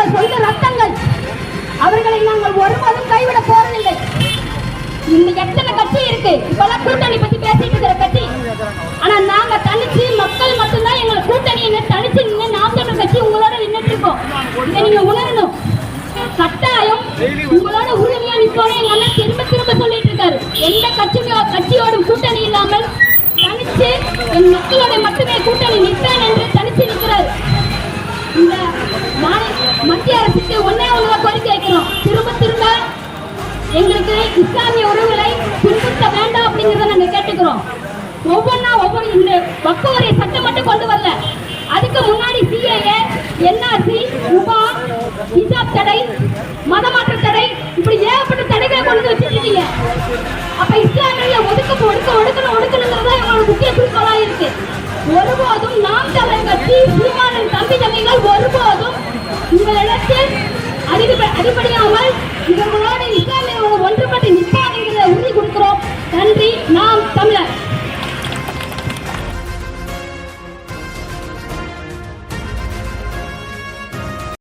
எங்கள் சொந்த ரத்தங்கள். அவர்களை நாங்கள் ஒருபோதும் கைவிட போறதில்லை. இந்த எத்தனை கட்சி இருக்கு? இப்பெல்லாம் கூட்டணி பத்தி பேசிட்டு இருக்கிற கட்சி. ஆனா நாங்க தனிச்சு மக்கள் மட்டும்தான் எங்களை கூட்டணி தனிச்சு நின்று நாம் தமிழ் கட்சி உங்களோட நின்றுட்டு இருக்கோம். இதை நீங்க உணரணும். கட்டாயம் உங்களோட உரிமையா நிற்போம் எங்க அண்ணன் திரும்ப திரும்ப சொல்லிட்டு இருக்காரு. எந்த கட்சியோ கட்சியோடும் கூட்டணி இல்லாமல் தனிச்சு என் மக்களோட மட்டுமே கூட்டணி நிற்பேன் மத்திய அரசுக்கு ஒன்னே ஒண்ணுதான் கோரிக்கை வைக்கிறோம். திரும்ப திரும்ப எங்களுக்கு இஸ்லாமிய உறவுகளை பின்பற்ற வேண்டாம் அப்படிங்கிறத நாங்க கேட்டுக்கிறோம். ஒவ்வொன்றா ஒவ்வொரு இந்த வக்குவரை சட்டம் மட்டும் கொண்டு வரல. அதுக்கு முன்னாடி சிஏஏ என்ஆர்சி உபா ஹிஜாப் தடை மதமாற்ற தடை இப்படி ஏகப்பட்ட தடைகளை கொண்டு வச்சிருக்கீங்க அப்ப இஸ்லாமிய ஒதுக்க ஒடுக்க ஒடுக்கணும் ஒடுக்கணுங்கிறதா எங்களோட முக்கிய குறிக்கோளா இருக்கு. ஒருபோதும் அடிப்படையாமல் இவர்கள்